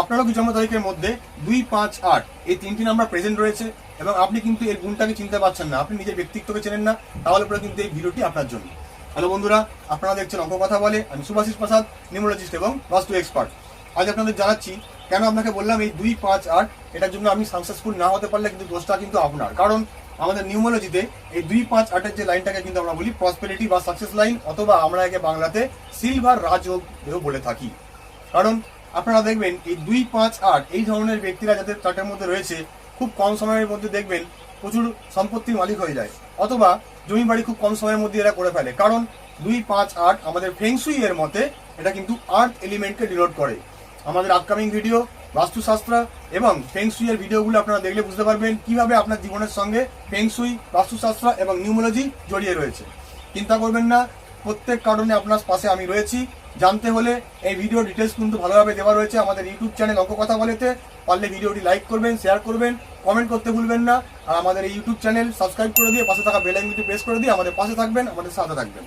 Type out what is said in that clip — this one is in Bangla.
আপনারও জন্ম তারিখের মধ্যে দুই পাঁচ আট, এই তিনটি নাম্বার প্রেজেন্ট রয়েছে এবং আপনি কিন্তু এর গুণটাকে চিনতে পারছেন না। আপনি নিজের ব্যক্তিত্বকে চেনেন না, তাহলে পরে কিন্তু এই ভিডিওটি আপনার জন্য। হ্যালো বন্ধুরা, আপনারা দেখছেন অঙ্ক কথা বলে। আমি সুভাষিস প্রসাদ, নিউমোলজিস্ট এবং বাস্তু এক্সপার্ট আজ আপনাদের জানাচ্ছি, কেন আপনাকে বললাম এই দুই পাঁচ আট? এটার জন্য আমি সাকসেসফুল না হতে পারলে কিন্তু দোষটা কিন্তু আপনার। কারণ আমাদের নিউমোলজিতে এই দুই পাঁচ আটের যে লাইনটাকে কিন্তু আমরা বলি প্রসপেরিটি বা সাকসেস লাইন অথবা আমরা একে বাংলাতে সিলভার রাজযোগ বলে থাকি। কারণ আপনারা দেখবেন, এই দুই, পাঁচ, আট, এই ধরনের ব্যক্তিরা যাদের চার্টের মধ্যে রয়েছে, খুব কম সময়ের মধ্যে দেখবেন প্রচুর সম্পত্তির মালিক হয়ে যায়। অথবা জমি বাড়ি খুব কম সময়ের মধ্যে এরা করে ফেলে। কারণ দুই, পাঁচ, আট আমাদের ফেংসুই এর মতে এটা কিন্তু আর্থ এলিমেন্টকে ডিনোট করে। আমাদের আপকামিং ভিডিও বাস্তুশাস্ত্র এবং ফেংসুই এর ভিডিওগুলো আপনারা দেখলে বুঝতে পারবেন কীভাবে আপনার জীবনের সঙ্গে ফেংসুই বাস্তুশাস্ত্র এবং নিউমোলজি জড়িয়ে রয়েছে। চিন্তা করবেন না, প্রত্যেক কারণে আপনার পাশে আমি রয়েছি। জানতে হলে এই ভিডিও ডিটেলস কিন্তু ভালোভাবে দেওয়া রয়েছে আমাদের ইউটিউব চ্যানেল অঙ্ক কথা বলেতে পারলে ভিডিওটি লাইক করবেন শেয়ার করবেন কমেন্ট করতে ভুলবেন না। আর আমাদের এই ইউটিউব চ্যানেল সাবস্ক্রাইব করে দিয়ে পাশে থাকা বেল আইকনটি প্রেস করে দিয়ে আমাদের পাশে থাকবেন, আমাদের সাথে থাকবেন।